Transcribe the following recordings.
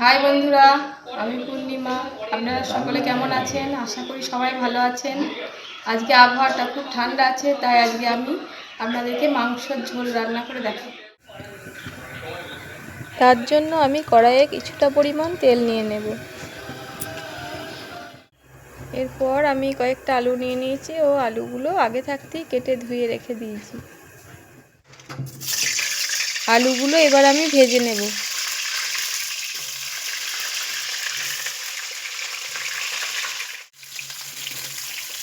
High বন্ধুরা, আমি পূর্ণিমা। আপনারা সকলে কেমন আছেন? আশা করি সবাই ভালো আছেন। আজকে আবহাওয়াটা খুব ঠান্ডা আছে, তাই আজকে আমি আপনাদেরকে মাংসের ঝোল রান্না করে দেখাবো। তার জন্য আমি কড়াইয়ে কিছুটা পরিমাণ তেল নিয়ে নেব। এরপর আমি কয়েকটা আলু নিয়ে নিয়েছি ও আলুগুলো আগে থাকতেই কেটে ধুয়ে রেখে দিয়েছি। আলুগুলো এবার আমি ভেজে নেব।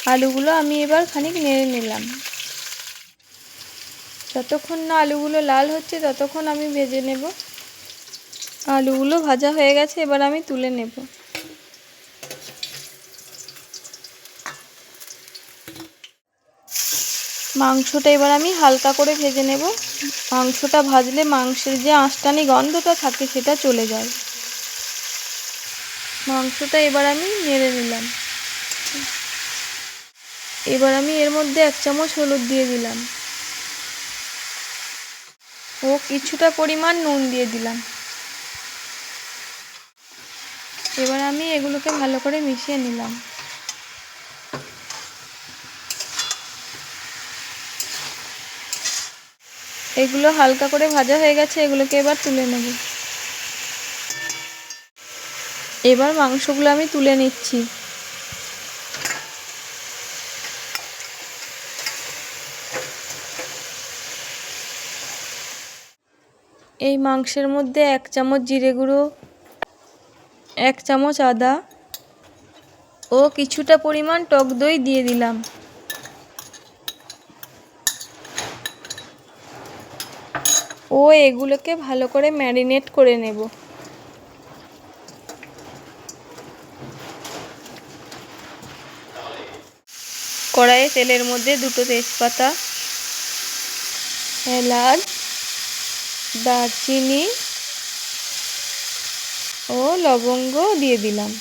আলুগুলো আমি এবার খানিক নেড়ে নিলাম। যতক্ষণ না আলুগুলো লাল হচ্ছে, ততক্ষণ আমি ভেজে নেব। আলুগুলো ভাজা হয়ে গেছে, এবার আমি তুলে নেব। মাংসটা এবার আমি হালকা করে ভেজে নেব। মাংসটা ভাজলে মাংসের যে আঁশটানি গন্ধটা থাকে, সেটা চলে যায়। মাংসটা এবার আমি নেড়ে নিলাম। এবার আমি এর মধ্যে এক চামচ হলুদ দিয়ে দিলাম। ও কিছুটা পরিমাণ নুন দিয়ে দিলাম। এবার আমি এগুলোকে ভালো করে মিশিয়ে নিলাম। এগুলো হালকা করে ভাজা হয়ে গেছে, এগুলোকে এবার তুলে নেব। এবার মাংসগুলো আমি তুলে নিচ্ছি। এই মাংসের মধ্যে এক চামচ জিরে গুঁড়ো, এক চামচ আদা ও কিছুটা পরিমাণ টক দই দিয়ে দিলাম। ও এগুলোকে ভালো করে ম্যারিনেট করে নেব। কড়াইয়ে তেলের মধ্যে দুটো তেজপাতা, এলাচ দারচিনি ও লবঙ্গ দিয়ে দিলাম।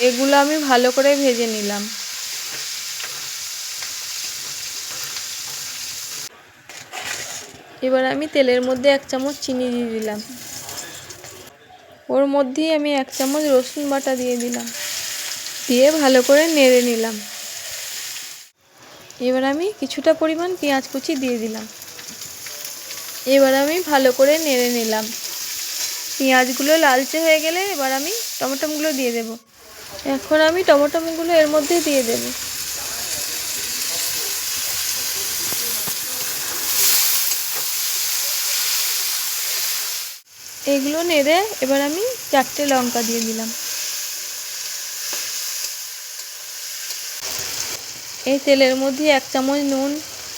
এগুলো আমি ভালো করে ভেজে নিলাম। এবার আমি তেলের মধ্যে এক চামচ চিনি দিয়ে দিলাম। ওর মধ্যেই আমি এক চামচ রসুন বাটা দিয়ে দিলাম। দিয়ে ভালো করে নেড়ে নিলাম। এবার আমি কিছুটা পরিমাণ পেঁয়াজ কুচি দিয়ে দিলাম। এবার আমি ভালো করে নেড়ে নিলাম। পেঁয়াজগুলো লালচে হয়ে গেলে এবার আমি টমেটোগুলো দিয়ে দেব। এখন আমি টমেটোগুলো এর মধ্যে দিয়ে দেব। এগুলো নেড়ে এবার আমি চারটে লঙ্কা দিয়ে দিলাম। এই তেলের মধ্যে এক চামচ নুন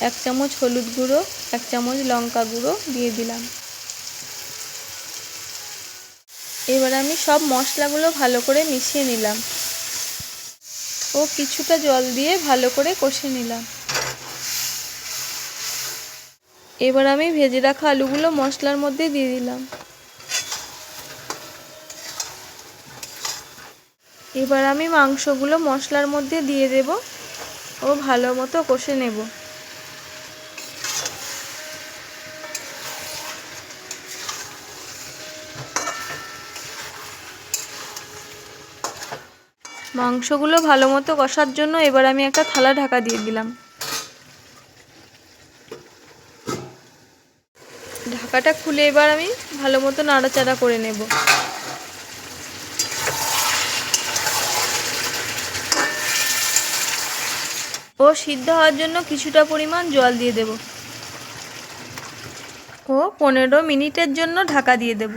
এক চামচ হলুদ গুঁড়ো, এক চামচ লঙ্কা গুঁড়ো দিয়ে দিলাম। এবার আমি সব মশলাগুলো ভালো করে মিশিয়ে নিলাম ও কিছুটা জল দিয়ে ভালো করে কষে নিলাম। এবার আমি ভেজে রাখা আলুগুলো মশলার মধ্যে দিয়ে দিলাম। এবার আমি মাংসগুলো মশলার মধ্যে দিয়ে দেব ও ভালো মতো কষে নেব। মাংসগুলো ভালো মতো কষার জন্য এবার আমি একটা থালা ঢাকা দিয়ে দিলাম। ঢাকাটা খুলে এবার আমি ভালো মতো নাড়াচাড়া করে নেব। ও সিদ্ধ হওয়ার জন্য কিছুটা পরিমাণ জল দিয়ে দেব। ও পনেরো মিনিটের জন্য ঢাকা দিয়ে দেব।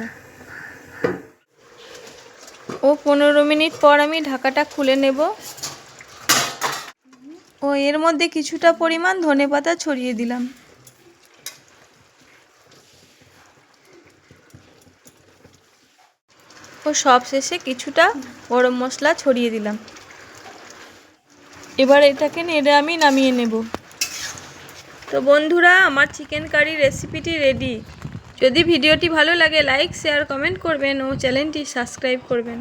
ও পনেরো মিনিট পর আমি ঢাকাটা খুলে নেব। ও, এর মধ্যে কিছুটা পরিমাণ ধনে পাতা ছড়িয়ে দিলাম। ও, সব শেষে কিছুটা গরম মশলা ছড়িয়ে দিলাম। এবার এটাকে নেড়ে আমি নামিয়ে নেব। তো বন্ধুরা, আমার চিকেন কারি রেসিপিটি রেডি। যদি ভিডিওটি ভালো লাগে, লাইক, শেয়ার, কমেন্ট করবেন ও চ্যানেলটি সাবস্ক্রাইব করবেন।